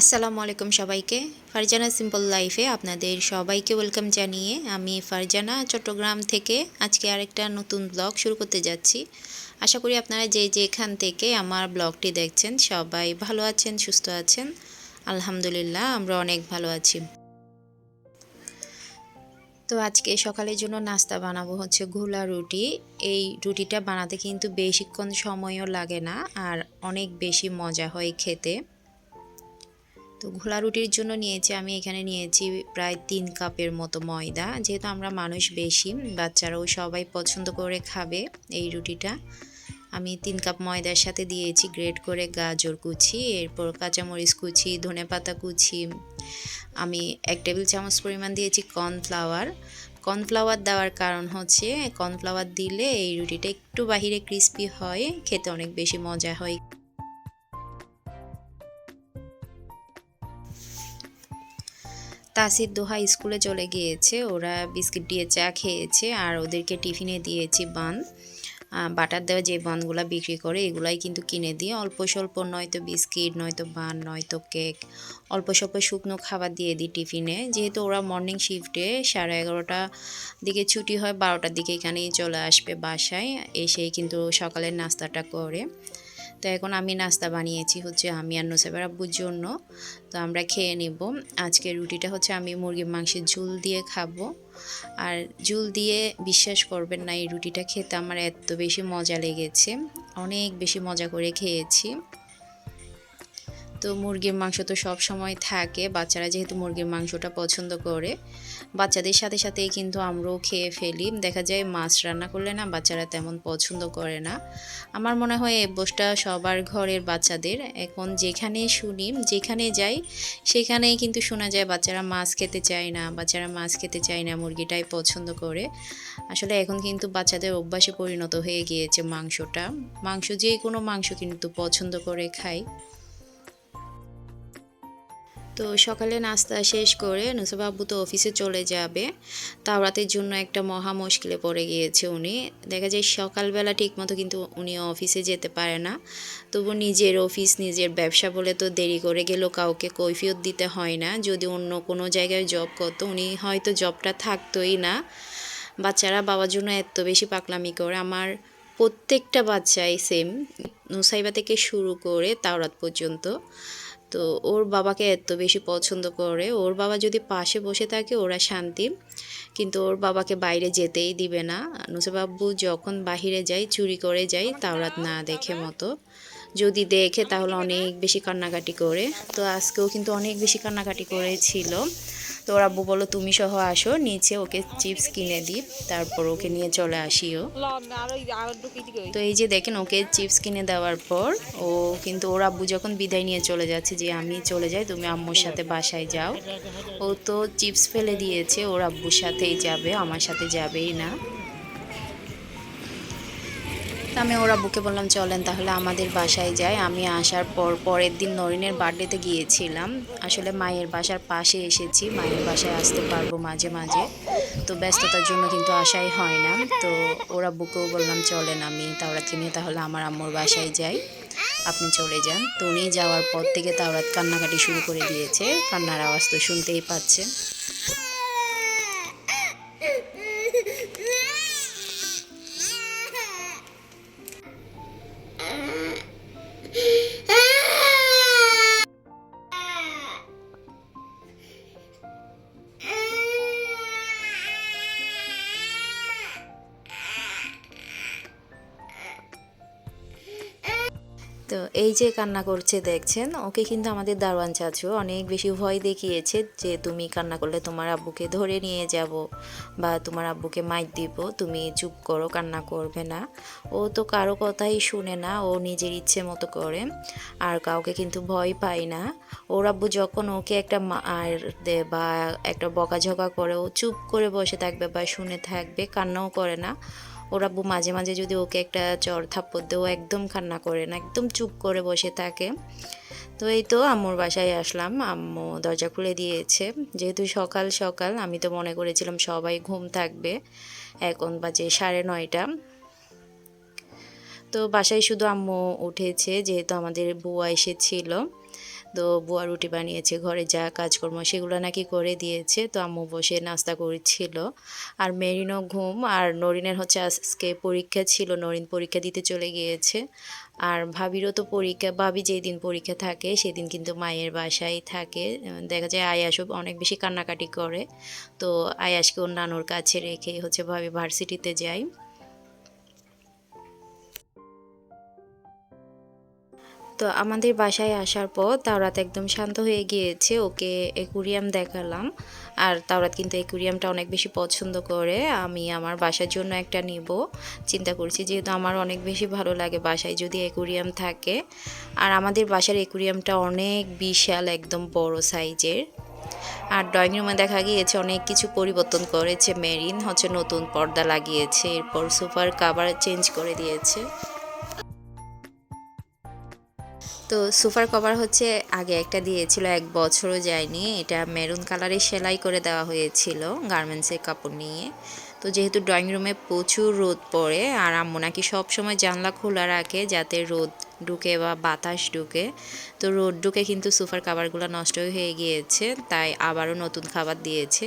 আসসালামু আলাইকুম সবাইকে। ফারজানা সিম্পল লাইফে আপনাদের সবাইকে ওয়েলকাম জানিয়ে আমি ফারজানা চট্টগ্রাম থেকে আজকে আরেকটা নতুন ব্লগ শুরু করতে যাচ্ছি। আশা করি আপনারা যে যেখান থেকে আমার ব্লগটি দেখছেন সবাই ভালো আছেন, সুস্থ আছেন। আলহামদুলিল্লাহ, আমরা অনেক ভালো আছি। তো আজকে সকালের জন্য নাস্তা বানাবো হচ্ছে ঘোলা রুটি। এই রুটিটা বানাতে কিন্তু বেশিক্ষণ সময়ও লাগে না আর অনেক বেশি মজা হয় খেতে। তো ঘোলা রুটির জন্য নিয়েছি, আমি এখানে নিয়েছি প্রায় তিন কাপের মতো ময়দা। যেহেতু আমরা মানুষ বেশি, বাচ্চারাও সবাই পছন্দ করে খাবে এই রুটিটা। আমি তিন কাপ ময়দার সাথে দিয়েছি গ্রেট করে গাজর কুচি, এরপর কাঁচামরিচ কুচি ধনে পাতা কুচি। আমি এক টেবিল চামচ পরিমাণ দিয়েছি কর্নফ্লাওয়ার। কর্নফ্লাওয়ার দেওয়ার কারণ হচ্ছে, কর্নফ্লাওয়ার দিলে এই রুটিটা একটু বাহিরে ক্রিস্পি হয়, খেতে অনেক বেশি মজা হয়। তাসির দোহা স্কুলে চলে গিয়েছে। ওরা বিস্কিট দিয়ে চা খেয়েছে আর ওদেরকে টিফিনে দিয়েছি বান। বাটার দেওয়া যে বানগুলো বিক্রি করে, এগুলাই কিন্তু কিনে দিয়ে অল্প স্বল্প নয়তো বিস্কিট, নয়তো বান, নয়তো কেক, অল্প স্বল্প শুকনো খাবার দিয়ে দিই টিফিনে। যেহেতু ওরা মর্নিং শিফটে সাড়ে এগারোটা দিকে ছুটি হয়, বারোটার দিকে এখানেই চলে আসবে বাসায়। এসেই কিন্তু সকালের নাস্তাটা করে। তো এখন আমি নাস্তা বানিয়েছি হচ্ছে আমি আর নোসেবার আব্বুর জন্য। তো আমরা খেয়ে নেব। আজকে রুটিটা হচ্ছে আমি মুরগির মাংসের ঝুল দিয়ে খাব। আর ঝুল দিয়ে বিশ্বাস করবেন না, এই রুটিটা খেতে আমার এত বেশি মজা লেগেছে। অনেক বেশি মজা করে খেয়েছি। তো মুরগির মাংস তো সব সময় থাকে, বাচ্চারা যেহেতু মুরগির মাংসটা পছন্দ করে। বাচ্চাদের সাথে সাথেই কিন্তু আমরাও খেয়ে ফেলি। দেখা যায় মাছ রান্না করলে না বাচ্চারা তেমন পছন্দ করে না। আমার মনে হয় বসটা সবার ঘরের বাচ্চাদের। এখন যেখানে শুনি, যেখানে যাই, সেখানেই কিন্তু শোনা যায় বাচ্চারা মাছ খেতে চায় না, বাচ্চারা মাছ খেতে চায় না, মুরগিটাই পছন্দ করে। আসলে এখন কিন্তু বাচ্চাদের অভ্যাসে পরিণত হয়ে গিয়েছে মাংসটা। মাংস যে কোনো মাংস কিন্তু পছন্দ করে খায়। তো সকালে নাস্তা শেষ করে নুসাবাবু তো অফিসে চলে যাবে। তাওরাতের জন্য একটা মহা মুশকিলে পড়ে গিয়েছে উনি। দেখা যায় সকালবেলা ঠিকমতো কিন্তু উনি অফিসে যেতে পারে না। তবু নিজের অফিস নিজের ব্যবসা বলে তো দেরি করে গেলেও কাউকে কৈফিয়ত দিতে হয় না। যদি অন্য কোনো জায়গায় জব করতো, উনি হয়তো জবটা থাকতোই না। বাচ্চারা বাবার জন্য এত বেশি পাকলামি করে। আমার প্রত্যেকটা বাচ্চাই সেম নুসাইবা থেকে শুরু করে তাওরাত পর্যন্ত। তো ওর বাবাকে এত বেশি পছন্দ করে। ওর বাবা যদি পাশে বসে থাকে, ওরা শান্তি। কিন্তু ওর বাবাকে বাইরে যেতেই দিবে না। নুসেবাব্বু যখন বাহিরে যায়, চুরি করে যায়, তাওরাত না দেখে মতো। যদি দেখে, তাহলে অনেক বেশি কান্নাকাটি করে। তো আজকেও কিন্তু অনেক বেশি কান্নাকাটি করেছিল। তো ওর আব্বু বলো তুমি সহ আসো, নিচে ওকে চিপস কিনে দিই তারপর ওকে নিয়ে চলে আসিও। তো এই যে দেখেন, ওকে চিপস কিনে দেওয়ার পর ও কিন্তু ওর আব্বু যখন বিদায় নিয়ে চলে যাচ্ছে, যে আমি চলে যাই, তুমি আম্মুর সাথে বাসায় যাও। ও তো চিপস ফেলে দিয়েছে, ওর আব্বুর সাথেই যাবে, আমার সাথে যাবেই না। আমি ওরা বুকে বললাম, চলেন তাহলে আমাদের বাসায় যাই। আমি আসার পর, পরের দিন নরিনের বার্থডেতে গিয়েছিলাম। আসলে মায়ের বাসার পাশে এসেছি, মায়ের বাসায় আসতে পারব মাঝে মাঝে। তো ব্যস্ততার জন্য কিন্তু আসাই হয় না। তো ওরা বুকেও বললাম, চলেন আমি তাওরাতকে নিয়ে তাহলে আমার আম্মুর বাসায় যাই। আপনি চলে যান। তো উনি যাওয়ার পর থেকে তাওরাত কান্নাকাটি শুরু করে দিয়েছে। কান্নার আওয়াজ তো শুনতেই পাচ্ছে তো এই যে কান্না করছে, দেখছেন? ওকে কিন্তু আমাদের দারোয়ান চাচু অনেক বেশি ভয় দেখিয়েছে যে, তুমি কান্না করলে তোমার আব্বুকে ধরে নিয়ে যাব বা তোমার আব্বুকে মাইক দিব। তুমি চুপ করো, কান্না করবে না। ও তো কারও কথাই শুনে না, ও নিজের ইচ্ছে মতো করে। আর কাউকে কিন্তু ভয় পায় না। ওর আব্বু যখন ওকে একটা দে বা একটা বকাঝকা করে, ও চুপ করে বসে থাকবে বা শুনে থাকবে, কান্নাও করে না। ওর মাঝে মাঝে যদি ওকে একটা চর থাপ্পড় দেয় ও একদম কান্না করে না, একদম চুপ করে বসে থাকে। তো এই তো আম্মুর বাসায় আসলাম। আম্মু দরজা খুলে দিয়েছে। যেহেতু সকাল সকাল, আমি তো মনে করেছিলাম সবাই ঘুম থাকবে। এখন বাজে সাড়ে নয়টা। তো বাসায় শুধু আম্মু উঠেছে, যেহেতু আমাদের বুয়া এসেছিল। তো বুয়া, রুটি বানিয়েছে, ঘরে যা কাজকর্ম সেগুলো নাকি করে দিয়েছে। তো আম্মু বসে নাস্তা করছিল। আর মেরিনও ঘুম। আর নরিনের হচ্ছে আজকে পরীক্ষা ছিল। নরিন পরীক্ষা দিতে চলে গিয়েছে। আর ভাবিরও তো পরীক্ষা, ভাবি যেই দিন পরীক্ষা থাকে সেদিন কিন্তু মায়ের বাসায় থাকে। দেখা যায় আয়াসও অনেক বেশি কান্নাকাটি করে। তো আয়াসকে ওর কাছে রেখে হচ্ছে ভাবি ভার্সিটিতে যাই তো আমাদের বাসায় আসার পর তাওরাত একদম শান্ত হয়ে গিয়েছে, ওকে একুরিয়াম দেখালাম। আর তাওরাত কিন্তু একুরিয়ামটা অনেক বেশি পছন্দ করে, আমি আমার বাসার জন্য একটা নিব। চিন্তা করছি যেহেতু আমার অনেক বেশি ভালো লাগে বাসায় যদি একুরিয়াম থাকে। আর আমাদের বাসার একুরিয়ামটা অনেক বিশাল, একদম বড় সাইজের। আর ড্রয়িং রুমে দেখা গিয়েছে অনেক কিছু পরিবর্তন করেছে। মেরিন হচ্ছে নতুন পর্দা লাগিয়েছে, এরপর সোফার কাভার চেঞ্জ করে দিয়েছে। তো সোফার কভার হচ্ছে আগে একটা দিয়েছিল, এক বছরও যায়নি। এটা মেরুন কালারের সেলাই করে দেওয়া হয়েছিল গার্মেন্টসের কাপড় নিয়ে। তো যেহেতু ড্রয়িং রুমে প্রচুর রোদ পড়ে, আর আম্মু নাকি সবসময় জানলা খোলা রাখে যাতে রোদ ঢুকে বা বাতাস ঢুকে। তো রোদ ঢুকে কিন্তু সোফার খাবারগুলো নষ্ট হয়ে গিয়েছে, তাই আবারও নতুন খাবার দিয়েছে।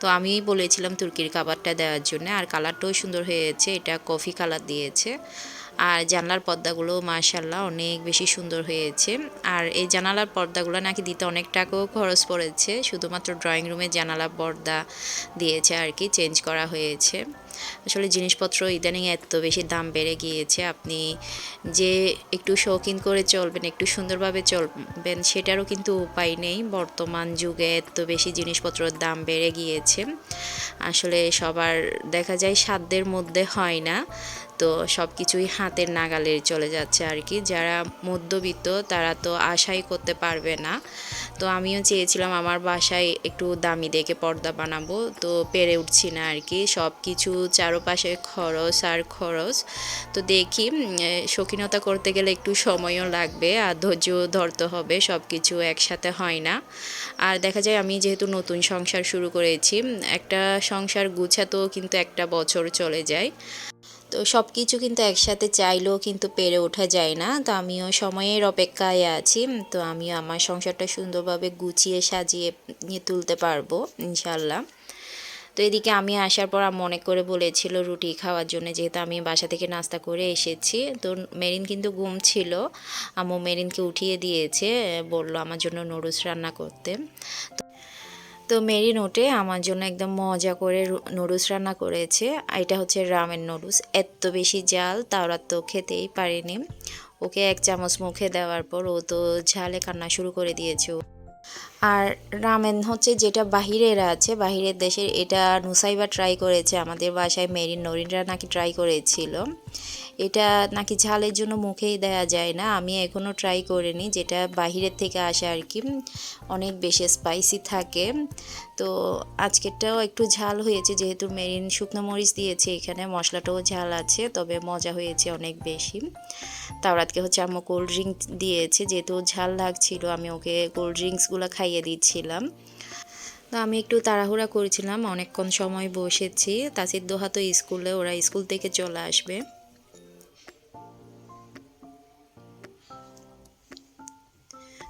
তো আমি বলেছিলাম তুর্কির খাবারটা দেওয়ার জন্য, আর কালারটাও সুন্দর হয়েছে, এটা কফি কালার দিয়েছে। আর জানলার পর্দাগুলো মাশাল্লাহ অনেক বেশি সুন্দর হয়েছে। আর এই জানালার পর্দাগুলো নাকি দিতে অনেক টাকাও খরচ পড়েছে, শুধুমাত্র ড্রয়িং রুমে জানালা পর্দা দিয়েছে আর কি চেঞ্জ করা হয়েছে। আসলে জিনিসপত্র ইদানিং এত বেশি দাম বেড়ে গিয়েছে, আপনি যে একটু শৌখিন করে চলবেন, একটু সুন্দরভাবে চলবেন, সেটারও কিন্তু উপায় নেই। বর্তমান যুগে এত বেশি জিনিসপত্রের দাম বেড়ে গিয়েছে। আসলে সবার দেখা যায় সাধ্যের মধ্যে হয় না। তো সব কিছুই হাতের নাগালে চলে যাচ্ছে আর কি। যারা মধ্যবিত্ত, তারা তো আশাই করতে পারবে না। তো আমিও চেয়েছিলাম আমার বাসায় একটু দামি দেখে পর্দা বানাবো, তো পেরে উঠছি না আর কি। সব কিছু চারপাশে খরচ আর খরচ। তো দেখি শৌখিনতা করতে গেলে একটু সময়ও লাগবে, আর ধৈর্য ধরতে হবে সব কিছু একসাথে হয় না। আর দেখা যায় আমি যেহেতু নতুন সংসার শুরু করেছি একটা সংসার গুছাতেও কিন্তু একটা বছর চলে যায়। তো সব কিছু কিন্তু একসাথে চাইলেও কিন্তু পেরে ওঠা যায় না। তো আমিও সময়ের অপেক্ষায় আছি। তো আমিও আমার সংসারটা সুন্দরভাবে গুছিয়ে সাজিয়ে তুলতে পারব ইনশাল্লাহ তো এদিকে আমি আসার পর মনে করে বলেছিল রুটি খাওয়ার জন্য, যেহেতু আমি বাসা থেকে নাস্তা করে এসেছি। তো মেরিন কিন্তু ঘুম ছিল। আম্মু মেরিনকে উঠিয়ে দিয়েছে, বলল আমার জন্য নুডলস রান্না করতে। তো মেরি নোটে আমার জন্য একদম মজা করে নুডলস রান্না করেছে। এটা হচ্ছে রামের নুডলস। এত বেশি জাল তাওরা তো খেতেই পারেনি। ওকে এক চামচ মুখে দেওয়ার পর ও তো ঝালে কান্না শুরু করে দিয়েছে আর রামেন হচ্ছে যেটা বাহিরের আছে, বাহিরের দেশের, এটা নুসাইবা ট্রাই করেছে, আমাদের বাসায় মেরিন নরিনরা নাকি ট্রাই করেছিল। এটা নাকি ঝালের জন্য মুখেই দেয়া যায় না, আমি এখনও ট্রাই করিনি, যেটা বাহিরের থেকে আসে আর কি, অনেক বেশি স্পাইসি থাকে। তো আজকেরটাও একটু ঝাল হয়েছে, যেহেতু মেরিন শুকনো মরিচ দিয়েছে, এখানে মশলাটাও ঝাল আছে, তবে মজা হয়েছে অনেক বেশি। তাওরাতকে হচ্ছে আম্মু কোল্ড ড্রিঙ্ক দিয়েছে, যেহেতু ঝাল লাগছিল, আমি ওকে কোল্ড ড্রিঙ্কসগুলো খাইয়ে দিচ্ছিলাম। তো আমি একটু তাড়াহুড়া করেছিলাম, অনেকক্ষণ সময় বসেছি। তাসির দোহা তো স্কুলে, ওরা স্কুল থেকে চলে আসবে।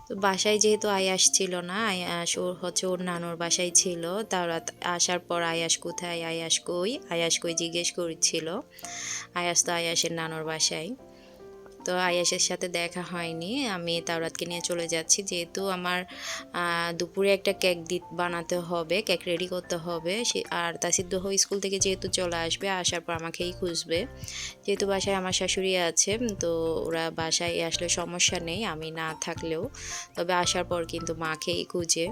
তো বাসায় যেহেতু আয়াস ছিল না, আয়াস ওর হচ্ছে ওর নানুর বাসায় ছিল, তারা আসার পর আয়াস কোথায়, আয়াস কই আয়াস কই জিজ্ঞেস করছিল। আয়াস তো আয়াসের নানুর বাসায়। তো আয়াসের সাথে দেখা হয়নি। আমি তাওরাতকে নিয়ে চলে যাচ্ছি। যেহেতু আমার দুপুরে একটা কেক দি, বানাতে হবে, কেক রেডি করতে হবে। সে, আর তাসিদ্দোহ স্কুল থেকে যেহেতু চলে আসবে, আসার পর আমাকেই খুঁজবে। যেহেতু বাসায় আমার শাশুড়ি আছে, তো ওরা বাসায় আসলে সমস্যা নেই, আমি না থাকলেও। তবে আসার পর কিন্তু মাকেই খুঁজে।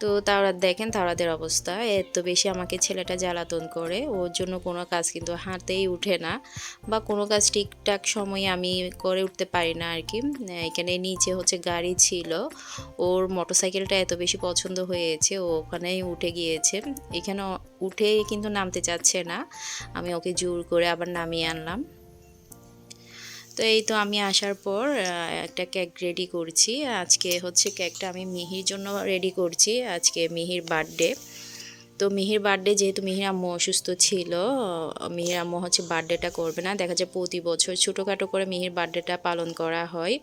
তো তারা দেখেন তারাদের অবস্থা। এত বেশি আমাকে ছেলেটা জ্বালাতন করে, ওর জন্য কোনো কাজ কিন্তু হাতেই উঠে না বা কোনো কাজ ঠিকঠাক সময়ে আমি করে উঠতে পারি না আর কি। এখানে নিচে হচ্ছে গাড়ি ছিল, ওর মোটরসাইকেলটা এত বেশি পছন্দ হয়েছে, ও ওখানেই উঠে গিয়েছে। এখানে উঠে কিন্তু নামতে চাচ্ছে না, আমি ওকে জোর করে আবার নামিয়ে আনলাম। তো এই তো আমি আসার পর একটা কেক রেডি করছি। আজকে হচ্ছে কেকটা আমি মিহির জন্য রেডি করছি। আজকে মিহির বার্থডে তো মিহির বার্থডে যেহেতু মিহির আম্মু অসুস্থ ছিল মিহির আম্মু হচ্ছে বার্থডেটা করবে না। দেখা যায় প্রতি বছর ছোটোখাটো করে মিহির বার্থডেটা পালন করা হয়।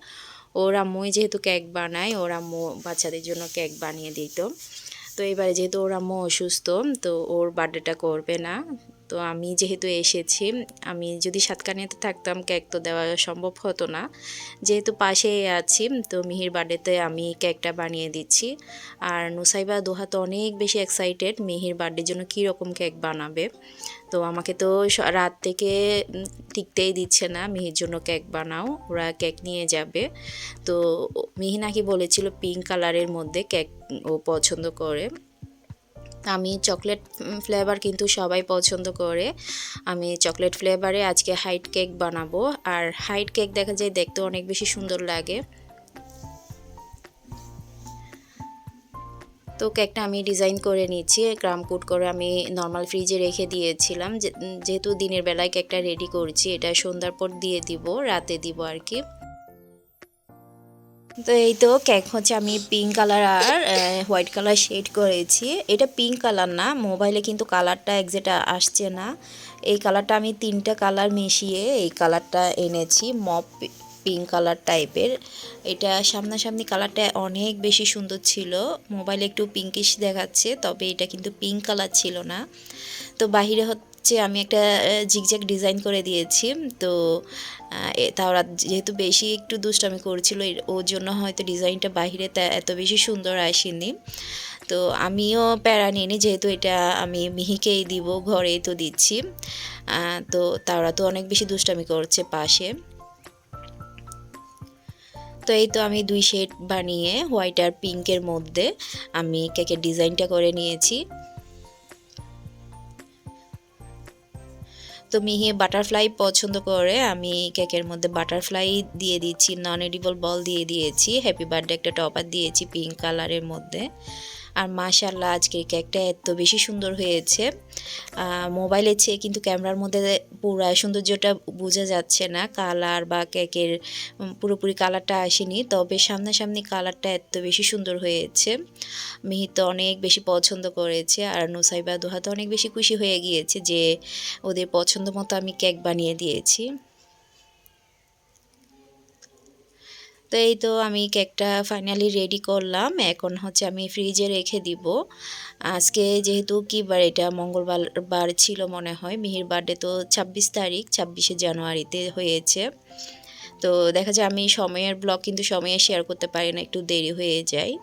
ওর আম্মুই যেহেতু কেক বানায়, ওর আম্মু বাচ্চাদের জন্য কেক বানিয়ে দিত। তো এবারে যেহেতু ওর আম্মু অসুস্থ, তো ওর বার্থডেটা করবে না। তো আমি যেহেতু এসেছি, আমি যদি সাতকানিয়াতে থাকতাম কেক তো দেওয়া সম্ভব হতো না। যেহেতু পাশে আছি, তো মিহির বার্থডেতে আমি কেকটা বানিয়ে দিচ্ছি। আর নুসাইবা দোহা তো অনেক বেশি এক্সাইটেড মিহির বার্থডের জন্য কী রকম কেক বানাবে? তো আমাকে তো রাত থেকে টিকতেই দিচ্ছে না, মিহির জন্য কেক বানাও, ওরা কেক নিয়ে যাবে। তো মিহি নাকি বলেছিল পিঙ্ক কালারের মধ্যে কেক ও পছন্দ করে। আমি চকলেট ফ্লেভার কিন্তু সবাই পছন্দ করে। আমি চকলেট ফ্লেভারে আজকে হাইট কেক বানাবো। আর হাইট কেক দেখা যায় দেখতে অনেক বেশি সুন্দর লাগে। তো কেকটা আমি ডিজাইন করে নিচ্ছি। ক্রাম কোট করে আমি নর্মাল ফ্রিজে রেখে দিয়েছিলাম। যেহেতু দিনের বেলায় কেকটা রেডি করছি, এটা সন্ধ্যার পর দিয়ে দিব, রাতে দিব আর কি। তো এই তো কেক হচ্ছে আমি পিঙ্ক কালার আর হোয়াইট কালার শেড করেছি। এটা পিঙ্ক কালার না মোবাইলে কিন্তু কালারটা একজ্যাক্ট আসছে না। এই কালারটা আমি তিনটা কালার মিশিয়ে এই কালারটা এনেছি মপ পিঙ্ক কালার টাইপের এটা সামনাসামনি কালারটা অনেক বেশি সুন্দর ছিল। মোবাইলে একটু পিঙ্কিশ দেখাচ্ছে, তবে এটা কিন্তু পিঙ্ক কালার ছিল না। তো বাহিরে হচ্ছে আমি একটা জিগজ্যাগ ডিজাইন করে দিয়েছি। তো তারা যেহেতু বেশি একটু দুষ্টামি করছিল ওর জন্য হয়তো ডিজাইনটা বাহিরে এত বেশি সুন্দর আসেনি। তো আমিও প্যারা নিইনি, যেহেতু এটা আমি মিহিকেই দিব, ঘরেই তো দিচ্ছি। তো তারা তো অনেক বেশি দুষ্টামি করছে পাশে। তো এই তো আমি দুই শেড বানিয়ে হোয়াইট আর পিঙ্কের মধ্যে আমি কেকের ডিজাইনটা করে নিয়েছি। তো মিহি বাটারফ্লাই পছন্দ করে। আমি কেকের মধ্যে বাটারফ্লাই দিয়ে দিচ্ছি নন এডিবল বল দিয়ে দিয়েছি হ্যাপি বার্থডে একটা টপার দিয়েছি পিঙ্ক কালারের মধ্যে। আর মাশাল্লাহ আজকের কেকটা এত বেশি সুন্দর হয়েছে। মোবাইলের চেয়ে কিন্তু ক্যামেরার মধ্যে পুরো সৌন্দর্যটা বোঝা যাচ্ছে না, কালার বা কেকের পুরোপুরি কালারটা আসেনি। তবে সামনাসামনি কালারটা এত বেশি সুন্দর হয়েছে। মিহিত অনেক বেশি পছন্দ করেছে আর নুসাইবা দোহা তো অনেক বেশি খুশি হয়ে গিয়েছে যে ওদের পছন্দ মতো আমি কেক বানিয়ে দিয়েছি। তো এই তো আমি কেকটা ফাইনালি রেডি করলাম। এখন হচ্ছে আমি ফ্রিজে রেখে দিব। আজকে যেহেতু কি বার, এটা মঙ্গলবার বার ছিল মনে হয়। মিহির বার্থডে তো ছাব্বিশ তারিখ, ছাব্বিশে জানুয়ারিতে হয়েছে। তো দেখা যায় আমি সময়ের ব্লগ কিন্তু সময়ে শেয়ার করতে পারি না, একটু দেরি হয়ে যায়।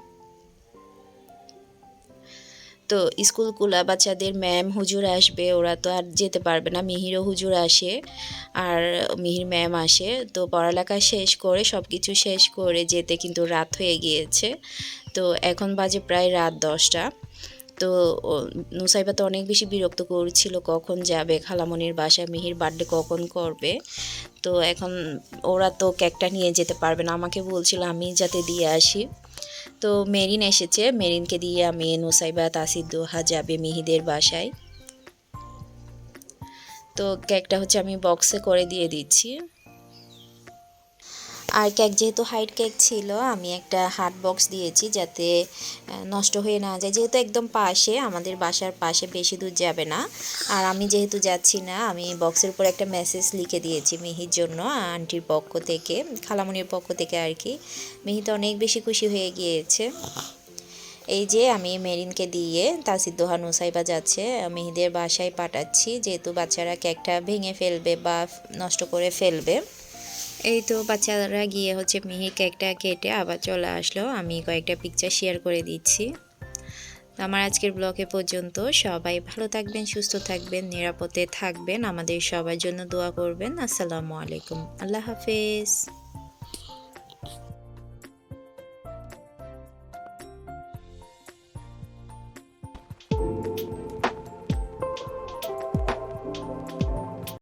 তো স্কুলগুলা বাচ্চাদের ম্যাম হুজুর আসবে, ওরা তো আর যেতে পারবে না। মিহিরও হুজুর আসে আর মিহির ম্যাম আসে। তো পড়ালেখা শেষ করে সব কিছু শেষ করে যেতে কিন্তু রাত হয়ে গিয়েছে। তো এখন বাজে প্রায় রাত দশটা। তো নুসাইবা তো অনেক বেশি বিরক্ত করছিল, কখন যাবে খালামনির বাসায়, মিহির বার্থডে কখন করবে। তো এখন ওরা তো কেকটা নিয়ে যেতে পারবে না। আমাকে বলছিল, আমি যাতে দিয়ে আসি। তো মেরিন এসেছে। মেরিনকে দিয়ে আমি নুসাইবা তাসিদ্দোহা যাবে মিহিদের বাসায়। তো কেকটা হচ্ছে আমি বক্সে করে দিয়ে দিচ্ছি। আর কেক যেহেতু হাইট কেক ছিল, আমি একটা হার্ড বক্স দিয়েছি যাতে নষ্ট হয়ে না যায়। যেহেতু একদম পাশে, আমাদের বাসার পাশে বেশি দূর যাবে না। আর আমি যেহেতু যাচ্ছি না, আমি বক্সের উপর একটা মেসেজ লিখে দিয়েছি মিহির জন্য আন্টির পক্ষ থেকে, খালামনির পক্ষ থেকে আর কি। মিহি তো অনেক বেশি খুশি হয়ে গিয়েছে। এই যে আমি মেরিনকে দিয়ে তাসিদ দোহা নুসাইবা যাচ্ছে, মেহিদের বাসায় পাঠাচ্ছি। যেহেতু বাচ্চারা কেকটা ভেঙে ফেলবে বা নষ্ট করে ফেলবে। এই তো বাচ্চারা গিয়ে হচ্ছে মিহি কেকটা কেটে আবার চলে আসলো। আমি কয়েকটা পিকচার শেয়ার করে দিচ্ছি। আমার আজকের ব্লগে পর্যন্ত সবাই ভালো থাকবেন, সুস্থ থাকবেন, নিরাপদে থাকবেন। আমাদের সবার জন্য দোয়া করবেন। আসসালামু আলাইকুম। আল্লাহ হাফেজ।